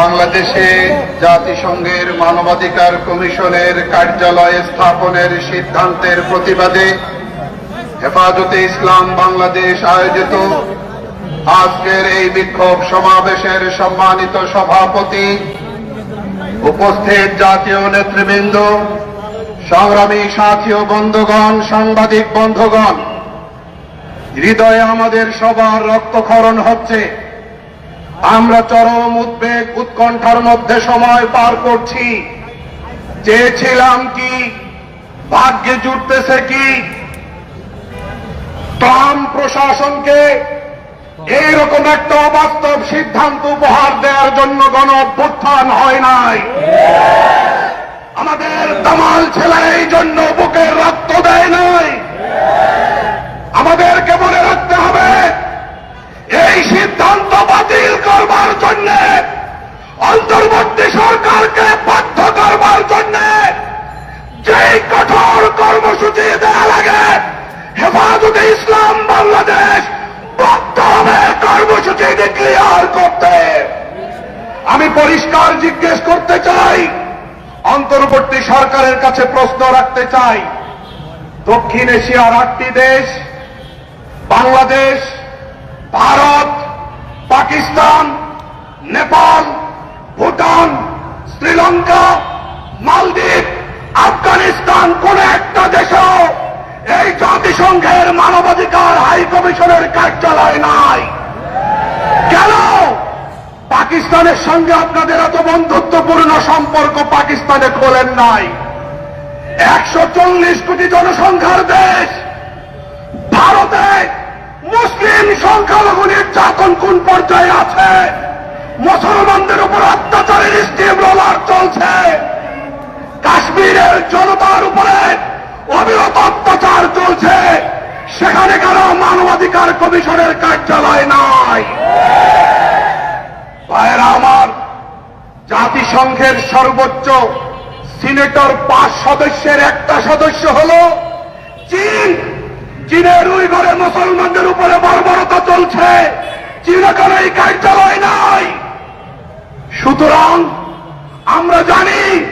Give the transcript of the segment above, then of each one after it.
বাংলাদেশে জাতিসংঘের মানবাধিকার কমিশনের কার্যালয় স্থাপনের সিদ্ধান্তের প্রতিবাদে হেফাজতে ইসলাম বাংলাদেশ আয়োজিত আজকের এই বিক্ষোভ সমাবেশের সম্মানিত সভাপতি উপস্থিত জাতীয় নেতৃবৃন্দ, সংগ্রামী সাথী ও বন্ধুগণ, সাংবাদিক বন্ধুগণ, হৃদয়ে আমাদের সবার রক্তক্ষরণ হচ্ছে। আমরা চরম উদ্বেগ, উৎকণ্ঠার মধ্যে সময় পার করছি। চেয়েছিলাম কি? ভাগ্যে জুটতেছে কি? ট্রাম্প প্রশাসনকে এইরকম একটা অবাস্তব সিদ্ধান্ত উপহার দেওয়ার জন্য গণ অভ্যুত্থান হয় নাই। আমাদের দামাল ছেলে এই জন্য বুকের রক্ত দেয় নাই আমাদেরকে মনে রাখতে হবে এই সিদ্ধান্ত বাতিল করবার জন্য অন্তর্বর্তী সরকারকে বাধ্য করবার জন্য যে কঠোর কর্মসূচি দেওয়া লাগে হেফাজতে ইসলাম বাংলাদেশ হবে কর্মসূচি ডিক্লিয়ার করতে। আমি পরিষ্কার জিজ্ঞেস করতে চাই, অন্তর্বর্তী সরকারের কাছে প্রশ্ন রাখতে চাই। দক্ষিণ এশিয়ার আটটি দেশ, বাংলাদেশ, ভারত, পাকিস্তান, নেপাল, ভুটান, শ্রীলঙ্কা মানবাধিকার হাই কমিশনের কার্যালয় নাই। কেন? পাকিস্তানের সঙ্গে আপনাদের এত বন্ধুত্বপূর্ণ সম্পর্ক পাকিস্তানে খোলেন নাই। একশো চল্লিশ কোটি জনসংখ্যার দেশ। ভারতে মুসলিম সংখ্যালঘু নির্যাতন কোন পর্যায়ে আছে? মুসলমানদের উপর অত্যাচারের স্টিম রোলার চলছে কাশ্মীরের জনতার উপরে অবিরত অত্যাচার চলছে সেখানে কেন মানবাধিকার কমিশনের কার্যালয় নাই। ভাইয়েরা আমার, জাতিসংঘের সর্বোচ্চ সিনেটর পাঁচ সদস্যের একটা সদস্য হল চীন। চীনের ওই ঘরে মুসলমানদের উপরে বর্বরতা চলছে। চীন এখন এই কার্যালয় নাই। সুতরাং আমরা জানি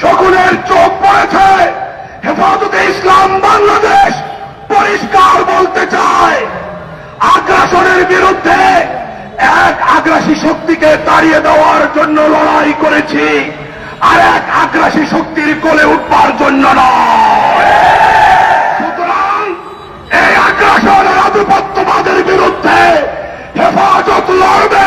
শকুনের চোখ পড়েছে। হেফাজতে ইসলাম বিরুদ্ধে এক আগ্রাসী শক্তিকে তাড়িয়ে দেওয়ার জন্য লড়াই করেছি, আর এক আগ্রাসী শক্তির কোলে উঠবার জন্য নয়। সুতরাং এই আগ্রাসন আধিপত্যবাদের বিরুদ্ধে হেফাজত লড়বে